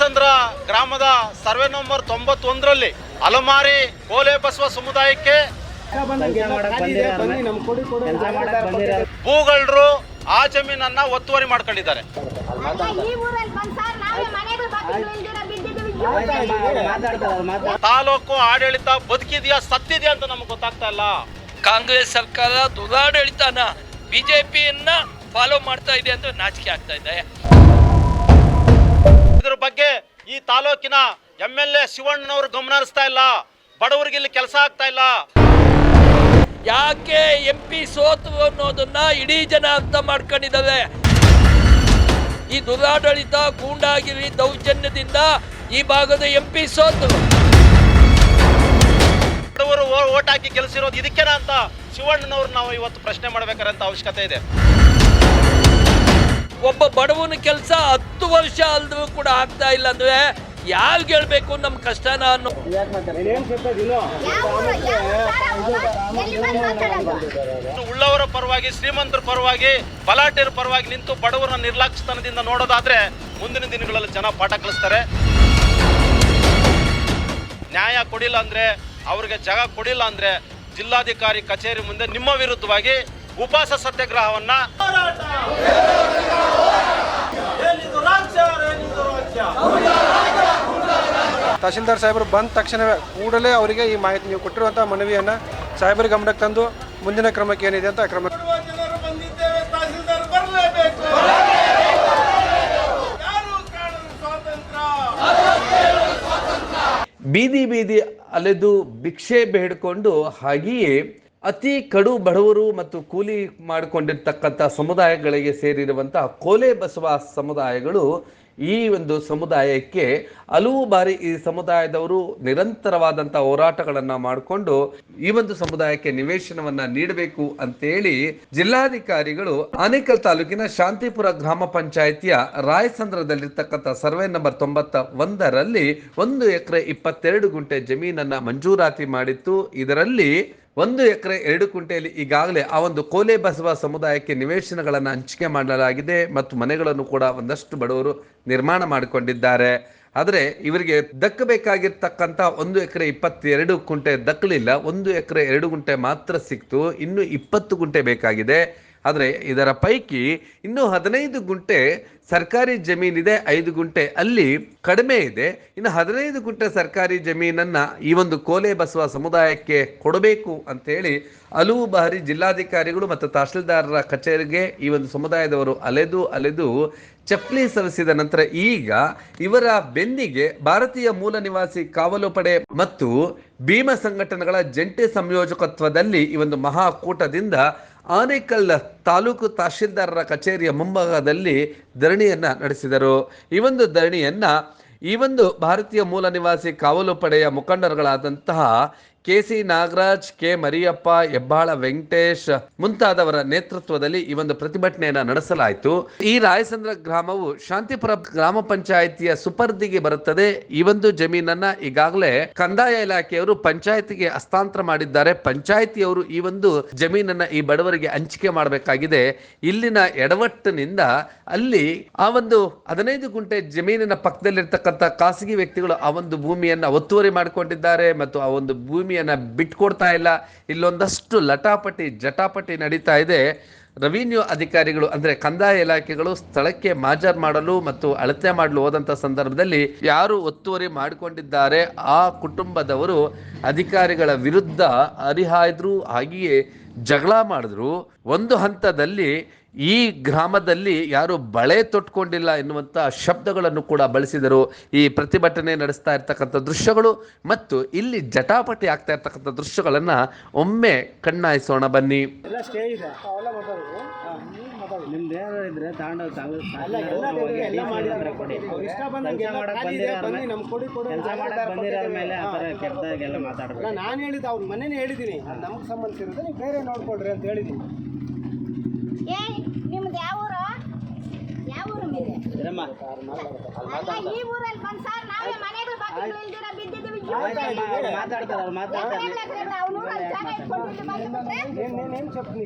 ರಾಯಸಂದ್ರ ಗ್ರಾಮದ survey number ತೊಂಬತ್ತೊಂದರಲ್ಲಿ ಅಲಮಾರಿ ಕೋಲೆ ಬಸವ ಸಮುದಾಯಕ್ಕೆ ಭೂಗಳರು ಆ ಜಮೀನನ್ನ ಒತ್ತುವರಿ ಮಾಡ್ಕೊಂಡಿದ್ದಾರೆ. ತಾಲೂಕು ಆಡಳಿತ ಬದುಕಿದ್ಯಾ, ಸತ್ತಿದ್ಯಾ ಅಂತ ನಮ್ಗೆ ಗೊತ್ತಾಗ್ತಾ ಇಲ್ಲ. ಕಾಂಗ್ರೆಸ್ ಸರ್ಕಾರ ದುರಾಡಳಿತನ ಬಿಜೆಪಿಯನ್ನ ಫಾಲೋ ಮಾಡ್ತಾ ಇದೆ ಅಂತ ನಾಚಿಕೆ ಆಗ್ತಾ ಇದೆ. ಇದ್ರ ಬಗ್ಗೆ ಈ ತಾಲೂಕಿನ ಎಂ ಎಲ್ ಎ ಶಿವಣ್ಣನವರು ಗಮನ ಹರಿಸ್ತಾ ಇಲ್ಲ. ಬಡವರಿಗೆ ಇಲ್ಲಿ ಕೆಲಸ ಆಗ್ತಾ ಇಲ್ಲ. ಯಾಕೆ ಎಂ ಪಿ ಸೋತು ಅನ್ನೋದನ್ನ ಇಡೀ ಜನ ಅರ್ಥ ಮಾಡ್ಕೊಂಡಿದ್ದಾರೆ ಈ ದುರಾಡಳಿತ ಗೂಂಡಾಗಿರಿ ದೌರ್ಜನ್ಯದಿಂದ ಈ ಭಾಗದ ಎಂ ಪಿ ಸೋತು. ಬಡವರು ಓಟ್ ಹಾಕಿ ಗೆಲ್ಸಿರೋದು ಇದಕ್ಕೇನ ಅಂತ ಶಿವಣ್ಣನವ್ರು ನಾವು ಇವತ್ತು ಪ್ರಶ್ನೆ ಮಾಡ್ಬೇಕಾದಂತ ಅವಶ್ಯಕತೆ ಇದೆ. ಒಬ್ಬ ಬಡವನ ಕೆಲಸ ಹತ್ತು ವರ್ಷ ಅಲ್ದು ಕೂಡ ಆಗ್ತಾ ಇಲ್ಲ ಅಂದ್ರೆ ಯಾರು ಗೆಲ್ಬೇಕು ನಮ್ ಕಷ್ಟನ ಅನ್ನೋ ಯಾವ ಯಾವ ಉಳ್ಳವರ ಪರವಾಗಿ ಶ್ರೀಮಂತರ ಪರವಾಗಿ ಬಲಾಟೆಯರ ಪರವಾಗಿ ನಿಂತು ಬಡವರನ್ನ ನಿರ್ಲಕ್ಷ್ಯತನದಿಂದ ನೋಡೋದಾದ್ರೆ ಮುಂದಿನ ದಿನಗಳಲ್ಲಿ ಜನ ಪಾಠ ಕಲಿಸ್ತಾರೆ. ನ್ಯಾಯ ಕೊಡಿಲ್ಲ ಅಂದ್ರೆ ಅವ್ರಿಗೆ ಜಾಗ ಕೊಡಿಲ್ಲ ಅಂದ್ರೆ ಜಿಲ್ಲಾಧಿಕಾರಿ ಕಚೇರಿ ಮುಂದೆ ನಿಮ್ಮ ವಿರುದ್ಧವಾಗಿ ಉಪವಾಸ ಸತ್ಯಾಗ್ರಹವನ್ನ ತಹಶೀಲ್ದಾರ್ ಸಾಹೇಬರು ಬಂದ ತಕ್ಷಣವೇ ಕೂಡಲೇ ಅವರಿಗೆ ಈ ಮಾಹಿತಿ ನೀವು ಕೊಟ್ಟಿರುವಂಥ ಮನವಿಯನ್ನು ಸಾಹೇಬರ ಗಮನಕ್ಕೆ ತಂದು ಮುಂದಿನ ಕ್ರಮಕ್ಕೆ ಏನಿದೆ ಅಂತ ಕ್ರಮ ಜನರು ಬಂದಿದ್ದೇವೆ ತಹಸೀಲ್ದಾರ್ ಬರಲೇಬೇಕು. ಯಾರು ಕಾಣಲು ಸ್ವಾತಂತ್ರ್ಯ ಬೀದಿ ಬೀದಿ ಅಲೆದು ಭಿಕ್ಷೆ ಬೇಡ್ಕೊಂಡು ಹಾಗೆಯೇ ಅತಿ ಕಡು ಬಡವರು ಮತ್ತು ಕೂಲಿ ಮಾಡಿಕೊಂಡಿರ್ತಕ್ಕಂಥ ಸಮುದಾಯಗಳಿಗೆ ಸೇರಿರುವಂತಹ ಕೋಲೆ ಬಸವ ಸಮುದಾಯಗಳು ಈ ಒಂದು ಸಮುದಾಯಕ್ಕೆ ಹಲವು ಬಾರಿ ಈ ಸಮುದಾಯದವರು ನಿರಂತರವಾದಂಥ ಹೋರಾಟಗಳನ್ನು ಮಾಡಿಕೊಂಡು ಈ ಒಂದು ಸಮುದಾಯಕ್ಕೆ ನಿವೇಶನವನ್ನ ನೀಡಬೇಕು ಅಂತೇಳಿ ಜಿಲ್ಲಾಧಿಕಾರಿಗಳು ಆನೇಕಲ್ ತಾಲೂಕಿನ ಶಾಂತಿಪುರ ಗ್ರಾಮ ಪಂಚಾಯಿತಿಯ ರಾಯಸಂದ್ರದಲ್ಲಿರ್ತಕ್ಕಂಥ ಸರ್ವೆ ನಂಬರ್ ತೊಂಬತ್ತ ಒಂದರಲ್ಲಿ ಒಂದು ಎಕರೆ ಇಪ್ಪತ್ತೆರಡು ಗುಂಟೆ ಜಮೀನನ್ನ ಮಂಜೂರಾತಿ ಮಾಡಿತ್ತು. ಇದರಲ್ಲಿ ಒಂದು ಎಕರೆ ಎರಡು ಕುಂಟೆಯಲ್ಲಿ ಈಗಾಗಲೇ ಆ ಒಂದು ಕೋಲೆ ಬಸವ ಸಮುದಾಯಕ್ಕೆ ನಿವೇಶನಗಳನ್ನು ಹಂಚಿಕೆ ಮಾಡಲಾಗಿದೆ ಮತ್ತು ಮನೆಗಳನ್ನು ಕೂಡ ಒಂದಷ್ಟು ಬಡವರು ನಿರ್ಮಾಣ ಮಾಡಿಕೊಂಡಿದ್ದಾರೆ. ಆದರೆ ಇವರಿಗೆ ದಕ್ಕಬೇಕಾಗಿರ್ತಕ್ಕಂಥ ಒಂದು ಎಕರೆ ಇಪ್ಪತ್ತೆರಡು ಕುಂಟೆ ದಕ್ಕಲಿಲ್ಲ, ಒಂದು ಎಕರೆ ಎರಡು ಗುಂಟೆ ಮಾತ್ರ ಸಿಕ್ತು, ಇನ್ನು ಇಪ್ಪತ್ತು ಗುಂಟೆ ಬೇಕಾಗಿದೆ. ಆದರೆ ಇದರ ಪೈಕಿ ಇನ್ನೂ ಹದಿನೈದು ಗುಂಟೆ ಸರ್ಕಾರಿ ಜಮೀನಿದೆ, ಐದು ಗುಂಟೆ ಅಲ್ಲಿ ಕಡಿಮೆ ಇದೆ. ಇನ್ನು ಹದಿನೈದು ಗುಂಟೆ ಸರ್ಕಾರಿ ಜಮೀನನ್ನು ಈ ಒಂದು ಕೋಲೆ ಬಸವ ಸಮುದಾಯಕ್ಕೆ ಕೊಡಬೇಕು ಅಂತೇಳಿ ಹಲವು ಬಾರಿ ಜಿಲ್ಲಾಧಿಕಾರಿಗಳು ಮತ್ತು ತಹಶೀಲ್ದಾರರ ಕಚೇರಿಗೆ ಈ ಒಂದು ಸಮುದಾಯದವರು ಅಲೆದು ಅಲೆದು ಚಪ್ಪಲಿ ಸಲ್ಲಿಸಿದ ನಂತರ ಈಗ ಇವರ ಬೆನ್ನಿಗೆ ಭಾರತೀಯ ಮೂಲ ನಿವಾಸಿ ಕಾವಲು ಪಡೆ ಮತ್ತು ಭೀಮ ಸಂಘಟನೆಗಳ ಜಂಟಿ ಸಂಯೋಜಕತ್ವದಲ್ಲಿ ಈ ಒಂದು ಮಹಾಕೂಟದಿಂದ ಆನೇಕಲ್ ತಾಲೂಕು ತಹಶೀಲ್ದಾರರ ಕಚೇರಿಯ ಮುಂಭಾಗದಲ್ಲಿ ಧರಣಿಯನ್ನು ನಡೆಸಿದರು. ಈ ಒಂದು ಧರಣಿಯನ್ನು ಈ ಒಂದು ಭಾರತೀಯ ಮೂಲ ನಿವಾಸಿ ಕಾವಲು ಪಡೆಯ ಮುಖಂಡರುಗಳಾದಂತಹ K C Nagaraj, K Mariyappa, Hebbala Venkatesh ಮುಂತಾದವರ ನೇತೃತ್ವದಲ್ಲಿ ಈ ಒಂದು ಪ್ರತಿಭಟನೆಯನ್ನು ನಡೆಸಲಾಯಿತು. ಈ ರಾಯಸಂದ್ರ ಗ್ರಾಮವು ಶಾಂತಿಪುರ ಗ್ರಾಮ ಪಂಚಾಯಿತಿಯ ಸುಪರ್ದಿಗೆ ಬರುತ್ತದೆ. ಈ ಒಂದು ಜಮೀನನ್ನ ಈಗಾಗಲೇ ಕಂದಾಯ ಇಲಾಖೆಯವರು ಪಂಚಾಯತಿಗೆ ಹಸ್ತಾಂತರ ಮಾಡಿದ್ದಾರೆ. ಪಂಚಾಯತಿಯವರು ಈ ಒಂದು ಜಮೀನನ್ನ ಈ ಬಡವರಿಗೆ ಹಂಚಿಕೆ ಮಾಡಬೇಕಾಗಿದೆ. ಇಲ್ಲಿನ ಎಡವಟ್ಟಿನಿಂದ ಅಲ್ಲಿ ಆ ಒಂದು ಹದಿನೈದು ಗುಂಟೆ ಜಮೀನಿನ ಪಕ್ಕದಲ್ಲಿರ್ತಕ್ಕಂಥ ಖಾಸಗಿ ವ್ಯಕ್ತಿಗಳು ಆ ಒಂದು ಭೂಮಿಯನ್ನ ಒತ್ತುವರಿ ಮಾಡಿಕೊಂಡಿದ್ದಾರೆ ಮತ್ತು ಆ ಒಂದು ಭೂಮಿಯನ್ನ ಬಿಟ್ಕೊಡ್ತಾ ಇಲ್ಲ. ಇಲ್ಲೊಂದಷ್ಟು ಲಟಾಪಟಿ, ಜಟಾಪಟಿ ನಡೀತಾ ಇದೆ. ರೆವಿನ್ಯೂ ಅಧಿಕಾರಿಗಳು, ಅಂದ್ರೆ ಕಂದಾಯ ಇಲಾಖೆಗಳು ಸ್ಥಳಕ್ಕೆ ಮಾಜರ್ ಮಾಡಲು ಮತ್ತು ಅಳತೆ ಮಾಡಲು ಹೋದಂತ ಸಂದರ್ಭದಲ್ಲಿ ಯಾರು ಒತ್ತುವರಿ ಮಾಡಿಕೊಂಡಿದ್ದಾರೆ, ಆ ಕುಟುಂಬದವರು ಅಧಿಕಾರಿಗಳ ವಿರುದ್ಧ ಹರಿಹಾಯ್ದ್ರು, ಹಾಗೆಯೇ ಜಗಳ ಮಾಡಿದ್ರು. ಒಂದು ಹಂತದಲ್ಲಿ ಈ ಗ್ರಾಮದಲ್ಲಿ ಯಾರು ಬಳೆ ತೊಟ್ಕೊಂಡಿಲ್ಲ ಎನ್ನುವಂಥ ಶಬ್ದಗಳನ್ನು ಕೂಡ ಬಳಸಿದರು. ಈ ಪ್ರತಿಭಟನೆ ನಡೆಸ್ತಾ ಇರ್ತಕ್ಕಂಥ ದೃಶ್ಯಗಳು ಮತ್ತು ಇಲ್ಲಿ ಜಟಾಪಟಿ ಆಗ್ತಾ ಇರ್ತಕ್ಕಂಥ ದೃಶ್ಯಗಳನ್ನು ಒಮ್ಮೆ ಕಣ್ಣಾಯಿಸೋಣ ಬನ್ನಿ. ನಾನು ಹೇಳಿದ್ದು ಅವ್ರ ಮನೇನೆ ಹೇಳಿದ್ದೀನಿ ನಮ್ಗೆ ಸಂಬಂಧಿಸಿರೋದು ನೀವು ಬೇರೆ ನೋಡ್ಕೊಳ್ರಿ ಅಂತ ಹೇಳಿದ್ದೀನಿ ಏ ನಿಮ್ದು ಯಾವ ಊರು? ಯಾವ ಊರು ಈ ಊರಲ್ಲಿ ಬಂದ್ ಸರ್ ನಾವೇ ಮನೆಗಳು ಬಾಗಿಲು ಇಲ್ದಿರ ಬಿದ್ದಿದ್ದೀವಿ. మాట్లాడతారు నువ్వు నేను ఏం చెప్పాను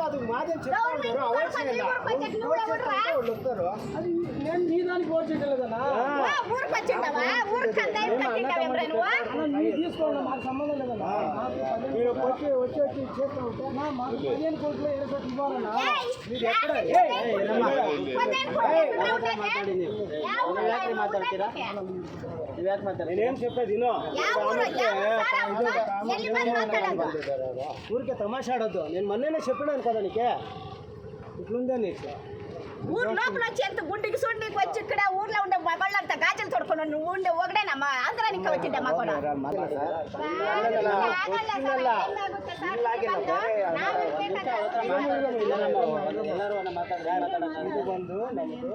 అది మాదేం చెప్తాను అది నేను నీ దానికి ఓట్ చేయలేదన్నా తీసుకోండి మాకు సంబంధం ಯಾಕೆ ಮಾತಾಡ್ತೀರಾ? ಯಾಕೆ ಊರಿಗೆ ತಮಾಷೆ ಆಡೋದು. ನೀನು ಮೊನ್ನೆನೇ ಶೆಪ್ಪಿಡ ಅನ್ಕೋದಕ್ಕೆ ಇಟ್ಲುಂದೇ ನೀನು? ఊరు లోపల వచ్చి ఎంత గుంటికి సుండికి వచ్చి ఇక్కడ ఊర్లో ఉండే మగళ్ళంతా గాజులు తొడుకుని నువ్వు ఉండే ఒకడేనమ్మా ఆంధ్రానికి వచ్చిండే మా కూడా ಎಲ್ಲರೂ ಮಾತಾಡ್ತಾರೆ ಬಂದು ನಮ್ದು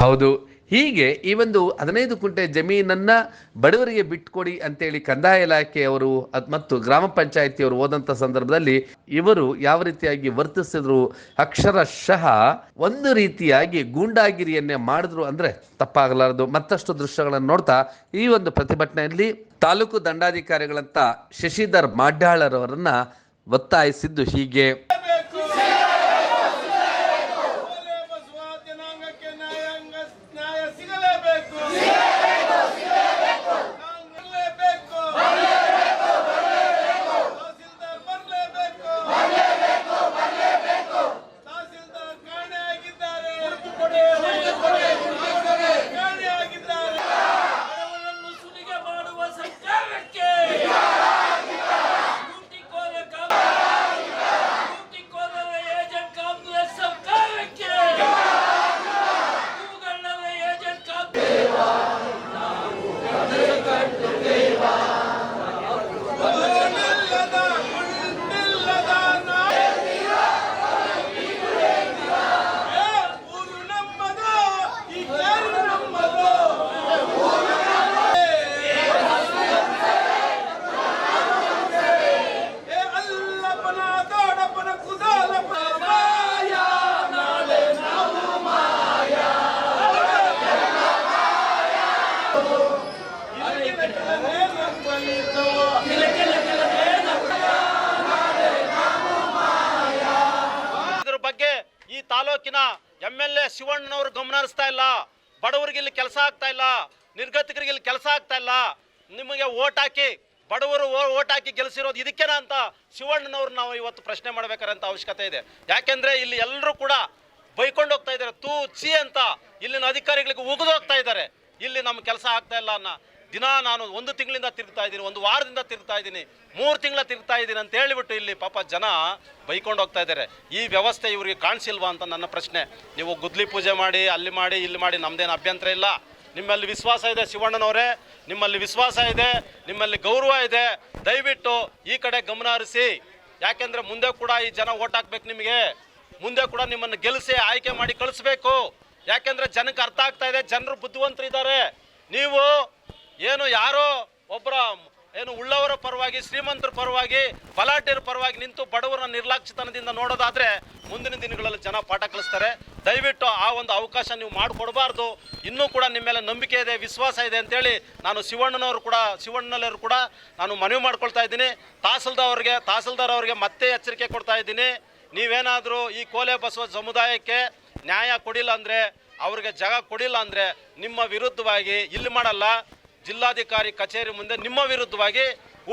ಹೌದು. ಹೀಗೆ ಈ ಒಂದು ಹದಿನೈದು ಕುಂಟೆ ಜಮೀನನ್ನ ಬಡವರಿಗೆ ಬಿಟ್ಕೊಡಿ ಅಂತೇಳಿ ಕಂದಾಯ ಇಲಾಖೆಯವರು ಮತ್ತು ಗ್ರಾಮ ಪಂಚಾಯತಿಯವರು ಹೋದಂಥ ಸಂದರ್ಭದಲ್ಲಿ ಇವರು ಯಾವ ರೀತಿಯಾಗಿ ವರ್ತಿಸಿದ್ರು? ಅಕ್ಷರಶಃ ಒಂದು ರೀತಿಯಾಗಿ ಗೂಂಡಾಗಿರಿಯನ್ನೇ ಮಾಡಿದ್ರು ಅಂದ್ರೆ ತಪ್ಪಾಗಲಾರದು. ಮತ್ತಷ್ಟು ದೃಶ್ಯಗಳನ್ನು ನೋಡ್ತಾ ಈ ಒಂದು ಪ್ರತಿಭಟನೆಯಲ್ಲಿ ತಾಲೂಕು ದಂಡಾಧಿಕಾರಿಗಳಂತ ಶಶಿಧರ್ ಮಾಡ್ಯಾಳರವರನ್ನ ಒತ್ತಾಯಿಸಿದ್ದು ಹೀಗೆ. ಇದ್ರ ಬಗ್ಗೆ ಈ ತಾಲೂಕಿನ ಎಂ ಎಲ್ ಎ ಶಿವಣ್ಣನವರು ಗಮನ ಹರಿಸ್ತಾ ಇಲ್ಲ. ಬಡವರಿಗೆ ಇಲ್ಲಿ ಕೆಲಸ ಆಗ್ತಾ ಇಲ್ಲ. ನಿರ್ಗತಿಕರಿಗೆ ಇಲ್ಲಿ ಕೆಲಸ ಆಗ್ತಾ ಇಲ್ಲ. ನಿಮಗೆ ಓಟ್ ಹಾಕಿ, ಬಡವರು ಓಟ್ ಹಾಕಿ ಗೆಲ್ಸಿರೋದು ಇದಕ್ಕೇನ ಅಂತ ಶಿವಣ್ಣನವ್ರು ನಾವು ಇವತ್ತು ಪ್ರಶ್ನೆ ಮಾಡ್ಬೇಕಾರಂತ ಅವಶ್ಯಕತೆ ಇದೆ. ಯಾಕೆಂದ್ರೆ ಇಲ್ಲಿ ಎಲ್ಲರೂ ಕೂಡ ಬೈಕೊಂಡು ಹೋಗ್ತಾ ಇದ್ದಾರೆ. ತೂ ಚಿ ಅಂತ ಇಲ್ಲಿನ ಅಧಿಕಾರಿಗಳಿಗೆ ಹೋಗ್ತಾ ಇದ್ದಾರೆ. ಇಲ್ಲಿ ನಮ್ಮ ಕೆಲಸ ಆಗ್ತಾ ಇಲ್ಲ ಅನ್ನೋ ದಿನ ನಾನು ಒಂದು ತಿಂಗಳಿಂದ ತಿರುಗ್ತಾ ಇದ್ದೀನಿ, ಒಂದು ವಾರದಿಂದ ತಿರುಗ್ತಾ ಇದ್ದೀನಿ, ಮೂರು ತಿಂಗಳ ತಿರುಗ್ತಾ ಇದ್ದೀನಿ ಅಂತ ಹೇಳಿಬಿಟ್ಟು ಇಲ್ಲಿ ಪಾಪ ಜನ ಬೈಕೊಂಡು ಹೋಗ್ತಾ ಇದ್ದಾರೆ. ಈ ವ್ಯವಸ್ಥೆ ಇವರಿಗೆ ಕಾಣಿಸಿಲ್ವಾ ಅಂತ ನನ್ನ ಪ್ರಶ್ನೆ. ನೀವು ಗುದ್ಲಿ ಪೂಜೆ ಮಾಡಿ, ಅಲ್ಲಿ ಮಾಡಿ, ಇಲ್ಲಿ ಮಾಡಿ, ನಮ್ದೇನು ಅಭ್ಯಂತರ ಇಲ್ಲ. ನಿಮ್ಮಲ್ಲಿ ವಿಶ್ವಾಸ ಇದೆ ಶಿವಣ್ಣನವರೇ, ನಿಮ್ಮಲ್ಲಿ ವಿಶ್ವಾಸ ಇದೆ, ನಿಮ್ಮಲ್ಲಿ ಗೌರವ ಇದೆ. ದಯವಿಟ್ಟು ಈ ಕಡೆ ಗಮನ ಹರಿಸಿ. ಯಾಕೆಂದ್ರೆ ಮುಂದೆ ಕೂಡ ಈ ಜನ ಓಟ್ ಹಾಕ್ಬೇಕು ನಿಮಗೆ. ಮುಂದೆ ಕೂಡ ನಿಮ್ಮನ್ನು ಗೆಲ್ಲಿಸಿ, ಆಯ್ಕೆ ಮಾಡಿ ಕಳಿಸ್ಬೇಕು. ಯಾಕೆಂದ್ರೆ ಜನಕ್ಕೆ ಅರ್ಥ ಆಗ್ತಾ ಇದೆ, ಜನರು ಬುದ್ಧಿವಂತರಿದ್ದಾರೆ. ನೀವು ಏನು ಯಾರೋ ಒಬ್ಬರ ಏನು ಉಳ್ಳವರ ಪರವಾಗಿ, ಶ್ರೀಮಂತರ ಪರವಾಗಿ, ಬಲಾಢ್ಯರ ಪರವಾಗಿ ನಿಂತು ಬಡವರ ನಿರ್ಲಕ್ಷ್ಯತನದಿಂದ ನೋಡೋದಾದ್ರೆ ಮುಂದಿನ ದಿನಗಳಲ್ಲಿ ಜನ ಪಾಠ ಕಲಿಸ್ತಾರೆ. ದಯವಿಟ್ಟು ಆ ಒಂದು ಅವಕಾಶ ನೀವು ಮಾಡಿಕೊಡಬಾರ್ದು. ಇನ್ನೂ ಕೂಡ ನಿಮ್ಮ ಮೇಲೆ ನಂಬಿಕೆ ಇದೆ, ವಿಶ್ವಾಸ ಇದೆ ಅಂತೇಳಿ ನಾನು ಶಿವಣ್ಣನವರು ಕೂಡ ಶಿವಣ್ಣನವರು ಕೂಡ ನಾನು ಮನವಿ ಮಾಡ್ಕೊಳ್ತಾ ಇದ್ದೀನಿ. ತಹಸೀಲ್ದಾರ್ ಅವರಿಗೆ ತಹಸೀಲ್ದಾರ್ ಅವರಿಗೆ ಮತ್ತೆ ಎಚ್ಚರಿಕೆ ಕೊಡ್ತಾ ಇದ್ದೀನಿ. ನೀವೇನಾದರೂ ಈ ಕೋಲೆ ಬಸವ ಸಮುದಾಯಕ್ಕೆ ನ್ಯಾಯ ಕೊಡಿಲ್ಲ ಅಂದರೆ, ಅವ್ರಿಗೆ ಜಾಗ ಕೊಡಿಲ್ಲ ಅಂದರೆ ನಿಮ್ಮ ವಿರುದ್ಧವಾಗಿ ಇಲ್ಲಿ ಮಾಡಲ್ಲ. ಜಿಲ್ಲಾಧಿಕಾರಿ ಕಚೇರಿ ಮುಂದೆ ನಿಮ್ಮ ವಿರುದ್ಧವಾಗಿ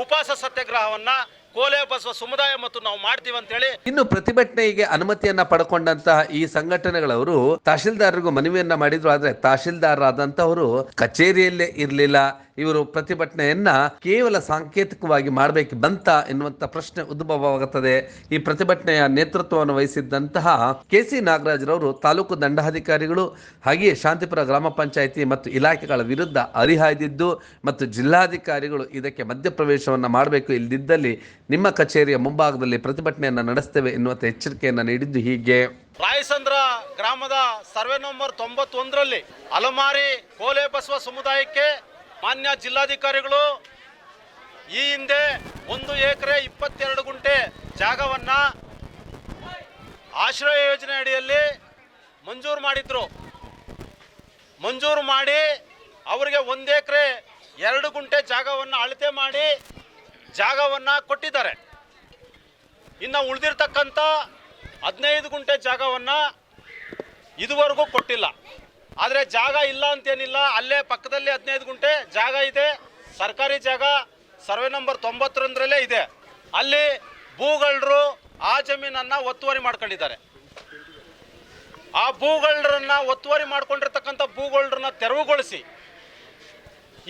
ಉಪವಾಸ ಸತ್ಯಾಗ್ರಹವನ್ನ ಕೋಲೆ ಬಸವ ಸಮುದಾಯ ಮತ್ತು ನಾವು ಮಾಡ್ತೀವಿ ಅಂತೇಳಿ ಇನ್ನು ಪ್ರತಿಭಟನೆಗೆ ಅನುಮತಿಯನ್ನ ಪಡ್ಕೊಂಡಂತಹ ಈ ಸಂಘಟನೆಗಳವರು ತಹಶೀಲ್ದಾರರಿಗೂ ಮನವಿಯನ್ನ ಮಾಡಿದ್ರು, ಆದ್ರೆ ತಹಶೀಲ್ದಾರ್ ಆದಂತವರು ಕಚೇರಿಯಲ್ಲೇ ಇರಲಿಲ್ಲ. ಇವರು ಪ್ರತಿಭಟನೆಯನ್ನ ಕೇವಲ ಸಾಂಕೇತಿಕವಾಗಿ ಮಾಡಬೇಕು ಬಂತ ಎನ್ನುವಂತ ಪ್ರಶ್ನೆ ಉದ್ಭವವಾಗುತ್ತದೆ. ಈ ಪ್ರತಿಭಟನೆಯ ನೇತೃತ್ವವನ್ನು ವಹಿಸಿದ್ದಂತಹ ಕೆ ಸಿ ನಾಗರಾಜ್ರವರು ತಾಲೂಕು ದಂಡಾಧಿಕಾರಿಗಳು ಹಾಗೆಯೇ ಶಾಂತಿಪುರ ಗ್ರಾಮ ಪಂಚಾಯಿತಿ ಮತ್ತು ಇಲಾಖೆಗಳ ವಿರುದ್ಧ ಅರಿಹಾಯ್ದಿದ್ದು ಮತ್ತು ಜಿಲ್ಲಾಧಿಕಾರಿಗಳು ಇದಕ್ಕೆ ಮಧ್ಯಪ್ರವೇಶವನ್ನು ಮಾಡಬೇಕು ಇಲ್ಲದಿದ್ದಲ್ಲಿ ನಿಮ್ಮ ಕಚೇರಿಯ ಮುಂಭಾಗದಲ್ಲಿ ಪ್ರತಿಭಟನೆಯನ್ನು ನಡೆಸ್ತೇವೆ ಎನ್ನುವಂಥ ಎಚ್ಚರಿಕೆಯನ್ನು ನೀಡಿದ್ದು ಹೀಗೆ. ರಾಯಸಂದ್ರ ಗ್ರಾಮದ ಸರ್ವೆ ನಂಬರ್ ತೊಂಬತ್ತೊಂದರಲ್ಲಿ ಅಲಮಾರಿ, ಕೋಲೆ ಬಸವ ಸಮುದಾಯಕ್ಕೆ ಮಾನ್ಯ ಜಿಲ್ಲಾಧಿಕಾರಿಗಳು, ಈ ಹಿಂದೆ ಒಂದು ಎಕರೆ ಇಪ್ಪತ್ತೆರಡು ಗುಂಟೆ ಜಾಗವನ್ನ ಆಶ್ರಯ ಯೋಜನೆ ಅಡಿಯಲ್ಲಿ ಮಂಜೂರು ಮಾಡಿದ್ರು. ಮಂಜೂರು ಮಾಡಿ ಅವರಿಗೆ ಒಂದು ಎಕರೆ ಎರಡು ಗುಂಟೆ ಜಾಗವನ್ನು ಅಳತೆ ಮಾಡಿ ಜಾಗವನ್ನು ಕೊಟ್ಟಿದ್ದಾರೆ. ಇನ್ನು ಉಳಿದಿರ್ತಕ್ಕಂಥ ಹದಿನೈದು ಗುಂಟೆ ಜಾಗವನ್ನು ಇದುವರೆಗೂ ಕೊಟ್ಟಿಲ್ಲ. ಆದರೆ ಜಾಗ ಇಲ್ಲ ಅಂತೇನಿಲ್ಲ, ಅಲ್ಲೇ ಪಕ್ಕದಲ್ಲಿ ಹದಿನೈದು ಗುಂಟೆ ಜಾಗ ಇದೆ. ಸರ್ಕಾರಿ ಜಾಗ ಸರ್ವೆ ನಂಬರ್ ತೊಂಬತ್ತರಂದ್ರಲ್ಲೇ ಇದೆ. ಅಲ್ಲಿ ಭೂಗಳರು ಆ ಜಮೀನನ್ನು ಒತ್ತುವರಿ ಮಾಡ್ಕೊಂಡಿದ್ದಾರೆ. ಆ ಭೂಗಳರನ್ನ ಒತ್ತುವರಿ ಮಾಡ್ಕೊಂಡಿರ್ತಕ್ಕಂಥ ಭೂಗಳರನ್ನ ತೆರವುಗೊಳಿಸಿ,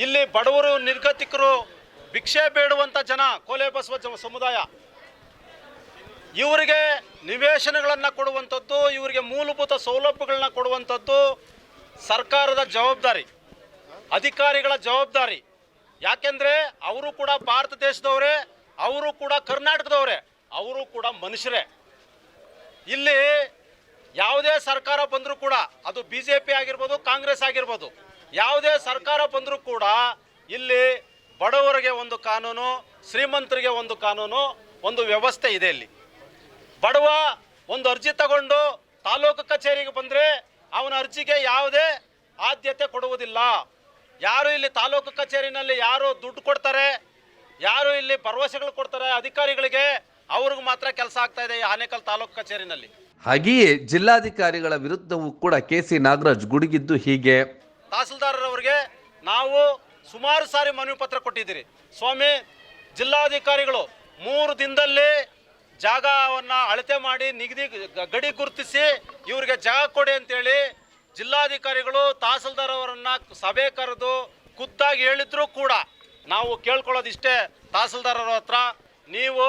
ಇಲ್ಲಿ ಬಡವರು, ನಿರ್ಗತಿಕರು ಭಿಕ್ಷೆ ಬೇಡುವಂಥ ಜನ, ಕೋಲೆ ಬಸವ ಸಮುದಾಯ, ಇವರಿಗೆ ನಿವೇಶನಗಳನ್ನು ಕೊಡುವಂಥದ್ದು, ಇವರಿಗೆ ಮೂಲಭೂತ ಸೌಲಭ್ಯಗಳನ್ನ ಕೊಡುವಂಥದ್ದು ಸರ್ಕಾರದ ಜವಾಬ್ದಾರಿ, ಅಧಿಕಾರಿಗಳ ಜವಾಬ್ದಾರಿ. ಯಾಕೆಂದರೆ ಅವರು ಕೂಡ ಭಾರತ ದೇಶದವರೇ, ಅವರು ಕೂಡ ಕರ್ನಾಟಕದವರೇ, ಅವರು ಕೂಡ ಮನುಷ್ಯರೇ. ಇಲ್ಲಿ ಯಾವುದೇ ಸರ್ಕಾರ ಬಂದರೂ ಕೂಡ, ಅದು ಬಿ ಜೆ ಪಿ ಆಗಿರ್ಬೋದು, ಕಾಂಗ್ರೆಸ್ ಆಗಿರ್ಬೋದು, ಯಾವುದೇ ಸರ್ಕಾರ ಬಂದರೂ ಕೂಡ ಇಲ್ಲಿ ಬಡವರಿಗೆ ಒಂದು ಕಾನೂನು, ಶ್ರೀಮಂತರಿಗೆ ಒಂದು ಕಾನೂನು, ಒಂದು ವ್ಯವಸ್ಥೆ ಇದೆ ಇಲ್ಲಿ. ಬಡವ ಒಂದು ಅರ್ಜಿ ತಗೊಂಡು ತಾಲೂಕು ಕಚೇರಿಗೆ ಬಂದರೆ ಅವನ ಅರ್ಜಿಗೆ ಯಾವುದೇ ಆದ್ಯತೆ ಕೊಡುವುದಿಲ್ಲ. ಯಾರು ಇಲ್ಲಿ ತಾಲೂಕು ಕಚೇರಿನಲ್ಲಿ ಯಾರು ದುಡ್ಡು ಕೊಡ್ತಾರೆ ಯಾರು ಇಲ್ಲಿ ಭರವಸೆಗಳು ಕೊಡ್ತಾರೆ ಅಧಿಕಾರಿಗಳಿಗೆ ಅವ್ರಿಗೂ ಮಾತ್ರ ಕೆಲಸ ಆಗ್ತಾ ಇದೆ ಈ ಆನೇಕಲ್ ತಾಲೂಕು ಕಚೇರಿನಲ್ಲಿ. ಹಾಗೆಯೇ ಜಿಲ್ಲಾಧಿಕಾರಿಗಳ ವಿರುದ್ಧವೂ ಕೂಡ ಕೆ ಸಿ ನಾಗರಾಜ್ ಗುಡುಗಿದ್ದು ಹೀಗೆ. ತಹಸೀಲ್ದಾರರವರಿಗೆ ನಾವು ಸುಮಾರು ಸಾರಿ ಮನವಿ ಪತ್ರ ಕೊಟ್ಟಿದ್ದೀರಿ. ಸ್ವಾಮಿ ಜಿಲ್ಲಾಧಿಕಾರಿಗಳು ಮೂರು ದಿನದಲ್ಲಿ ಜಾಗವನ್ನು ಅಳತೆ ಮಾಡಿ ನಿಗದಿ ಗಡಿ ಗುರುತಿಸಿ ಇವರಿಗೆ ಜಾಗ ಕೊಡಿ ಅಂತೇಳಿ ಜಿಲ್ಲಾಧಿಕಾರಿಗಳು ತಹಸೀಲ್ದಾರ್ ಅವರನ್ನು ಸಭೆ ಕರೆದು ಖುದ್ದಾಗಿ ಹೇಳಿದ್ರು ಕೂಡ ನಾವು ಕೇಳ್ಕೊಳ್ಳೋದಿಷ್ಟೇ ತಹಸೀಲ್ದಾರ್ ಅವ್ರ ಹತ್ರ. ನೀವು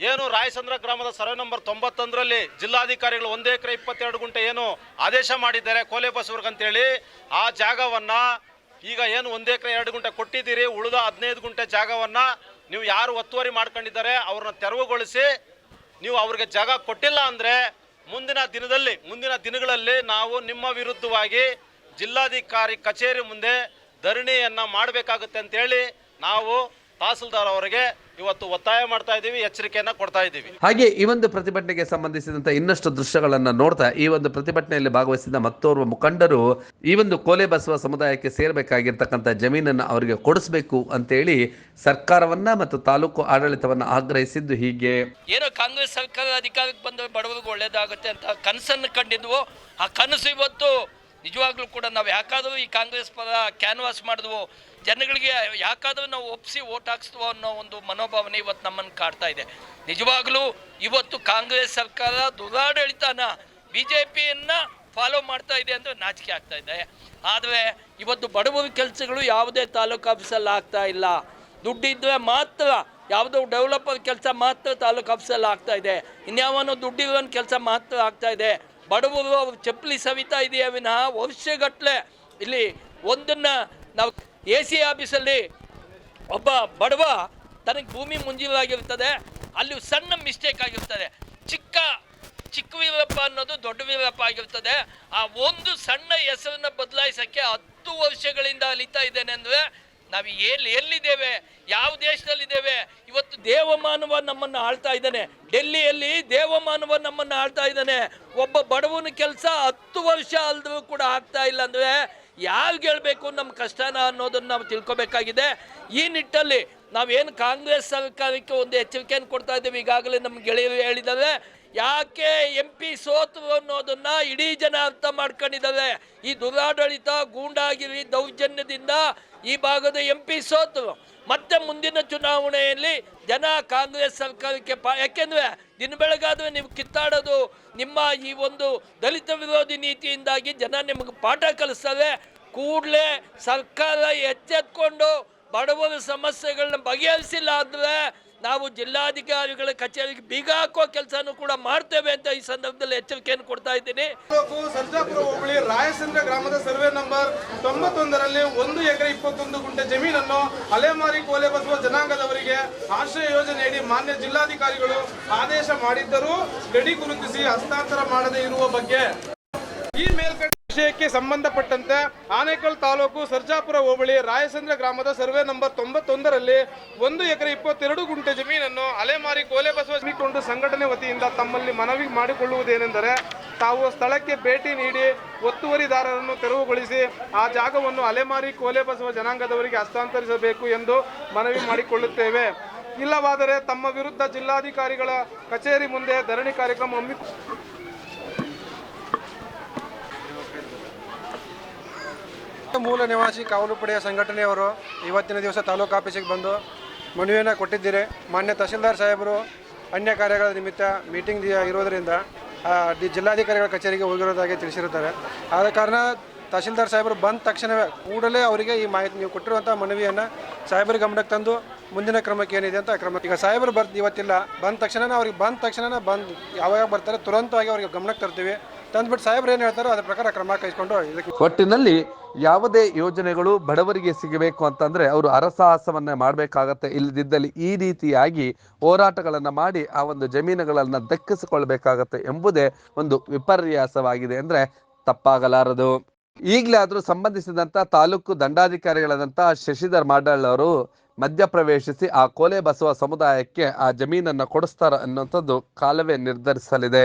ಏನು ರಾಯಸಂದ್ರ ಗ್ರಾಮದ ಸರ್ವೆ ನಂಬರ್ ತೊಂಬತ್ತೊಂದರಲ್ಲಿ ಜಿಲ್ಲಾಧಿಕಾರಿಗಳು ಒಂದು ಎಕರೆ ಇಪ್ಪತ್ತೆರಡು ಗುಂಟೆ ಏನು ಆದೇಶ ಮಾಡಿದ್ದಾರೆ ಕೋಲೆ ಬಸವರ್ಗ ಅಂತೇಳಿ, ಆ ಜಾಗವನ್ನು ಈಗ ಏನು ಒಂದು ಎಕರೆ ಎರಡು ಗುಂಟೆ ಕೊಟ್ಟಿದ್ದೀರಿ, ಉಳಿದ ಹದಿನೈದು ಗುಂಟೆ ಜಾಗವನ್ನು ನೀವು ಯಾರು ಒತ್ತುವರಿ ಮಾಡ್ಕೊಂಡಿದ್ದಾರೆ, ಅವ್ರನ್ನ ತೆರವುಗೊಳಿಸಿ, ನೀವು ಅವ್ರಿಗೆ ಜಾಗ ಕೊಟ್ಟಿಲ್ಲ ಅಂದರೆ ಮುಂದಿನ ದಿನದಲ್ಲಿ, ಮುಂದಿನ ದಿನಗಳಲ್ಲಿ ನಾವು ನಿಮ್ಮ ವಿರುದ್ಧವಾಗಿ ಜಿಲ್ಲಾಧಿಕಾರಿ ಕಚೇರಿ ಮುಂದೆ ಧರಣಿಯನ್ನು ಮಾಡಬೇಕಾಗುತ್ತೆ ಅಂತೇಳಿ ನಾವು ತಹಸೀಲ್ದಾರ್ ಅವರಿಗೆ ಇವತ್ತು ಒತ್ತಾಯ ಮಾಡ್ತಾ ಇದ್ದೀವಿ ಎಚ್ಚರಿಕೆಯನ್ನ ಕೊಡ್ತಾ ಇದ್ದೀವಿ. ಹಾಗೆ ಈ ಒಂದು ಪ್ರತಿಭಟನೆಗೆ ಸಂಬಂಧಿಸಿದಂತ ಇನ್ನಷ್ಟು ದೃಶ್ಯಗಳನ್ನ ನೋಡ್ತಾ ಈ ಒಂದು ಪ್ರತಿಭಟನೆಯಲ್ಲಿ ಭಾಗವಹಿಸಿದ ಮತ್ತೋರ್ವ ಮುಖಂಡರು ಈ ಒಂದು ಕೋಲೆ ಬಸವ ಸಮುದಾಯಕ್ಕೆ ಸೇರಬೇಕಾಗಿರ್ತಕ್ಕಂಥ ಜಮೀನನ್ನು ಅವರಿಗೆ ಕೊಡಿಸ್ಬೇಕು ಅಂತೇಳಿ ಸರ್ಕಾರವನ್ನ ಮತ್ತು ತಾಲೂಕು ಆಡಳಿತವನ್ನ ಆಗ್ರಹಿಸಿದ್ದು ಹೀಗೆ. ಏನೋ ಕಾಂಗ್ರೆಸ್ ಸರ್ಕಾರ ಅಧಿಕಾರಕ್ಕೆ ಬಂದ ಬಡವರಿಗೆ ಒಳ್ಳೇದಾಗುತ್ತೆ ಅಂತ ಕನಸನ್ನು ಕಂಡಿದ್ವು. ಆ ಕನಸು ಇವತ್ತು ನಿಜವಾಗ್ಲೂ ಕೂಡ ನಾವು ಯಾಕಾದರೂ ಈ ಕಾಂಗ್ರೆಸ್ ಪರ ಕ್ಯಾನ್ವಾಸ್ ಮಾಡಿದ್ವು, ಜನಗಳಿಗೆ ಯಾಕಾದರೂ ನಾವು ಒಪ್ಪಿಸಿ ಓಟ್ ಹಾಕಿಸ್ತೋ ಅನ್ನೋ ಒಂದು ಮನೋಭಾವನೆ ಇವತ್ತು ನಮ್ಮನ್ನು ಕಾಡ್ತಾ ಇದೆ. ನಿಜವಾಗ್ಲೂ ಇವತ್ತು ಕಾಂಗ್ರೆಸ್ ಸರ್ಕಾರ ದುರಾಡಳಿತನ ಬಿ ಜೆ ಪಿಯನ್ನು ಫಾಲೋ ಮಾಡ್ತಾ ಇದೆ ಅಂದರೆ ನಾಚಿಕೆ ಆಗ್ತಾ ಇದೆ. ಆದರೆ ಇವತ್ತು ಬಡವರ ಕೆಲಸಗಳು ಯಾವುದೇ ತಾಲೂಕು ಆಫೀಸಲ್ಲಿ ಆಗ್ತಾ ಇಲ್ಲ. ದುಡ್ಡಿದ್ದರೆ ಮಾತ್ರ ಯಾವುದೋ ಡೆವಲಪರ್ ಕೆಲಸ ಮಾತ್ರ ತಾಲೂಕು ಆಫೀಸಲ್ಲಿ ಆಗ್ತಾ ಇದೆ. ಇನ್ಯಾವನೋ ದುಡ್ಡಿರೋನ್ ಕೆಲಸ ಮಾತ್ರ ಆಗ್ತಾ ಇದೆ. ಬಡವರು ಚಪ್ಪಲಿ ಸವಿತಾ ಇದೆಯಾ ವಿನಃ ವರ್ಷಗಟ್ಟಲೆ ಇಲ್ಲಿ ಒಂದನ್ನು ನಾವು ಎ ಸಿ ಆಫೀಸಲ್ಲಿ ಒಬ್ಬ ಬಡವ ತನಗೆ ಭೂಮಿ ಮುಂಜೂರಾಗಿರ್ತದೆ ಅಲ್ಲಿ ಸಣ್ಣ ಮಿಸ್ಟೇಕ್ ಆಗಿರ್ತದೆ. ಚಿಕ್ಕ ಚಿಕ್ಕ ವೀರಪ್ಪ ಅನ್ನೋದು ದೊಡ್ಡ ವೀರಪ್ಪ ಆಗಿರ್ತದೆ. ಆ ಒಂದು ಸಣ್ಣ ಹೆಸರನ್ನ ಬದಲಾಯಿಸೋಕ್ಕೆ ಹತ್ತು ವರ್ಷಗಳಿಂದ ಅಲಿತಾ ಇದ್ದೇನೆ ಅಂದರೆ ನಾವು ಎಲ್ಲಿ ಎಲ್ಲಿದ್ದೇವೆ? ಯಾವ ದೇಶದಲ್ಲಿದ್ದೇವೆ? ಇವತ್ತು ದೇವಮಾನವ ನಮ್ಮನ್ನು ಆಳ್ತಾ ಇದ್ದಾನೆ. ಡೆಲ್ಲಿಯಲ್ಲಿ ದೇವಮಾನವ ನಮ್ಮನ್ನು ಆಳ್ತಾ ಇದ್ದಾನೆ. ಒಬ್ಬ ಬಡವನ ಕೆಲಸ ಹತ್ತು ವರ್ಷ ಅಲ್ಲದೂ ಕೂಡ ಆಗ್ತಾ ಇಲ್ಲ ಅಂದರೆ ಯಾರು ಹೇಳಬೇಕು ನಮ್ಮ ಕಷ್ಟನ ಅನ್ನೋದನ್ನು ನಾವು ತಿಳ್ಕೊಬೇಕಾಗಿದೆ. ಈ ನಿಟ್ಟಲ್ಲಿ ನಾವೇನು ಕಾಂಗ್ರೆಸ್ ಸರ್ಕಾರಕ್ಕೆ ಒಂದು ಎಚ್ಚರಿಕೆಯನ್ನು ಕೊಡ್ತಾ ಇದ್ದೇವೆ, ಈಗಾಗಲೇ ನಮ್ಮ ಗೆಳೆಯರು ಹೇಳಿದ್ದಾರೆ. ಯಾಕೆ ಎಂ ಪಿ ಸೋತು ಅನ್ನೋದನ್ನ ಇಡೀ ಜನ ಅರ್ಥ ಮಾಡ್ಕೊಂಡಿದ್ದಾರೆ. ಈ ದುರಾಡಳಿತ, ಗೂಂಡಾಗಿರಿ, ದೌರ್ಜನ್ಯದಿಂದ ಈ ಭಾಗದ ಎಂ ಪಿ ಸೋತು ಮತ್ತೆ ಮುಂದಿನ ಚುನಾವಣೆಯಲ್ಲಿ ಜನ ಕಾಂಗ್ರೆಸ್ ಸರ್ಕಾರಕ್ಕೆ ಪಾ, ಯಾಕೆಂದ್ರೆ ದಿನ ಬೆಳಗಾದ್ರೆ ನೀವು ಕಿತ್ತಾಡೋದು ನಿಮ್ಮ ಈ ಒಂದು ದಲಿತ ವಿರೋಧಿ ನೀತಿಯಿಂದಾಗಿ ಜನ ನಿಮಗೆ ಪಾಠ ಕಲಿಸ್ತಾರೆ. ಕೂಡಲೇ ಸರ್ಕಾರ ಎಚ್ಚೆತ್ಕೊಂಡು ಬಡವರ ಸಮಸ್ಯೆಗಳನ್ನ ಬಗೆಹರಿಸಿಲ್ಲ ಅಂದರೆ ನಾವು ಜಿಲ್ಲಾಧಿಕಾರಿಗಳ ಕಚೇರಿಗೆ ಬೀಗ ಹಾಕೋ ಕೆಲಸನೂ ಕೂಡ ಮಾಡ್ತೇವೆ ಅಂತ ಈ ಸಂದರ್ಭದಲ್ಲಿ ಎಚ್ಚರಿಕೆಯನ್ನು ಕೊಡ್ತಾ ಇದ್ದೀನಿ. ಸರ್ಜಾಪುರ ಹೋಬಳಿ ರಾಯಸಂದ್ರ ಗ್ರಾಮದ ಸರ್ವೆ ನಂಬರ್ ತೊಂಬತ್ತೊಂದರಲ್ಲಿ ಒಂದು ಎಕರೆ ಇಪ್ಪತ್ತೊಂದು ಗುಂಟೆ ಜಮೀನನ್ನು ಅಲೆಮಾರಿ ಕೋಲೆ ಬಸವ ಜನಾಂಗದವರಿಗೆ ಆಶ್ರಯ ಯೋಜನೆಯಡಿ ಮಾನ್ಯ ಜಿಲ್ಲಾಧಿಕಾರಿಗಳು ಆದೇಶ ಮಾಡಿದ್ದರೂ ಗಡಿ ಗುರುತಿಸಿ ಹಸ್ತಾಂತರ ಮಾಡದೇ ಇರುವ ಬಗ್ಗೆ ಈ ಮೇಲ್ಕಡೆ ವಿಷಯಕ್ಕೆ ಸಂಬಂಧಪಟ್ಟಂತೆ ಆನೇಕಲ್ ತಾಲೂಕು ಸರ್ಜಾಪುರ ಹೋಬಳಿ ರಾಯಸಂದ್ರ ಗ್ರಾಮದ ಸರ್ವೆ ನಂಬರ್ ತೊಂಬತ್ತೊಂದರಲ್ಲಿ ಒಂದು ಎಕರೆ ಇಪ್ಪತ್ತೆರಡು ಗುಂಟೆ ಜಮೀನನ್ನು ಅಲೆಮಾರಿ ಕೋಲೆ ಬಸವ ಹಮ್ಮಿಕೊಂಡು ಸಂಘಟನೆ ವತಿಯಿಂದ ತಮ್ಮಲ್ಲಿ ಮನವಿ ಮಾಡಿಕೊಳ್ಳುವುದೇನೆಂದರೆ ತಾವು ಸ್ಥಳಕ್ಕೆ ಭೇಟಿ ನೀಡಿ ಒತ್ತುವರಿದಾರರನ್ನು ತೆರವುಗೊಳಿಸಿ ಆ ಜಾಗವನ್ನು ಅಲೆಮಾರಿ ಕೋಲೆ ಬಸವ ಜನಾಂಗದವರಿಗೆ ಹಸ್ತಾಂತರಿಸಬೇಕು ಎಂದು ಮನವಿ ಮಾಡಿಕೊಳ್ಳುತ್ತೇವೆ. ಇಲ್ಲವಾದರೆ ತಮ್ಮ ವಿರುದ್ಧ ಜಿಲ್ಲಾಧಿಕಾರಿಗಳ ಕಚೇರಿ ಮುಂದೆ ಧರಣಿ ಕಾರ್ಯಕ್ರಮ ಹಮ್ಮಿ ಮೂಲ ನಿವಾಸಿ ಕಾವಲು ಪಡೆಯ ಸಂಘಟನೆಯವರು ಇವತ್ತಿನ ದಿವಸ ತಾಲೂಕು ಆಫೀಸಿಗೆ ಬಂದು ಮನವಿಯನ್ನು ಕೊಟ್ಟಿದ್ದೀರಿ. ಮಾನ್ಯ ತಹಸೀಲ್ದಾರ್ ಸಾಹೇಬರು, ಅನ್ಯ ಕಾರ್ಯಗಳ ನಿಮಿತ್ತ ಮೀಟಿಂಗ್ ಇರೋದರಿಂದ ಜಿಲ್ಲಾಧಿಕಾರಿಗಳ ಕಚೇರಿಗೆ ಹೋಗಿರೋದಾಗಿ ತಿಳಿಸಿರುತ್ತಾರೆ. ಆದ ಕಾರಣ ತಹಸೀಲ್ದಾರ್ ಸಾಹೇಬರು ಬಂದ ತಕ್ಷಣವೇ ಕೂಡಲೇ ಅವರಿಗೆ ಈ ಮಾಹಿತಿ ನೀವು ಕೊಟ್ಟಿರುವಂಥ ಮನವಿಯನ್ನು ಸಾಹೇಬರ ಗಮನಕ್ಕೆ ತಂದು ಮುಂದಿನ ಕ್ರಮಕ್ಕೆ ಏನಿದೆ ಅಂತ ಕ್ರಮ ಈಗ ಸಾಹೇಬರು ಬರ್ದು ಇವತ್ತಿಲ್ಲ. ಬಂದ ತಕ್ಷಣ ಅವ್ರಿಗೆ ಬಂದ ತಕ್ಷಣ ಬಂದು ಯಾವಾಗ ಬರ್ತಾರೆ ತುರಂತವಾಗಿ ಅವ್ರಿಗೆ ಗಮನಕ್ಕೆ ತರ್ತೀವಿ. ತಂದ್ಬಿಟ್ಟು ಸಾಹೇಬ್ರು ಏನು ಹೇಳ್ತಾರೋ ಅದ್ರ ಪ್ರಕಾರ ಕ್ರಮ ಕೈಸ್ಕೊಂಡು ಇದಕ್ಕೆ ಒಟ್ಟಿನಲ್ಲಿ ಯಾವುದೇ ಯೋಜನೆಗಳು ಬಡವರಿಗೆ ಸಿಗಬೇಕು ಅಂತಂದ್ರೆ ಅವರು ಅರಸಾಹಸವನ್ನ ಮಾಡಬೇಕಾಗತ್ತೆ. ಇಲ್ಲದಿದ್ದಲ್ಲಿ ಈ ರೀತಿಯಾಗಿ ಹೋರಾಟಗಳನ್ನ ಮಾಡಿ ಆ ಒಂದು ಜಮೀನುಗಳನ್ನ ದಕ್ಕಿಸಿಕೊಳ್ಬೇಕಾಗತ್ತೆ ಎಂಬುದೇ ಒಂದು ವಿಪರ್ಯಾಸವಾಗಿದೆ ಅಂದ್ರೆ ತಪ್ಪಾಗಲಾರದು. ಈಗಲೇ ಆದರೂ ಸಂಬಂಧಿಸಿದಂತ ತಾಲೂಕು ದಂಡಾಧಿಕಾರಿಗಳಾದಂಥ ಶಶಿಧರ್ ಮಾಡಾಳ್ ಅವರು ಮಧ್ಯಪ್ರವೇಶಿಸಿ ಆ ಕೋಲೆ ಬಸವ ಸಮುದಾಯಕ್ಕೆ ಆ ಜಮೀನನ್ನ ಕೊಡಿಸ್ತಾರ ಅನ್ನುವಂಥದ್ದು ಕಾಲವೇ ನಿರ್ಧರಿಸಲಿದೆ.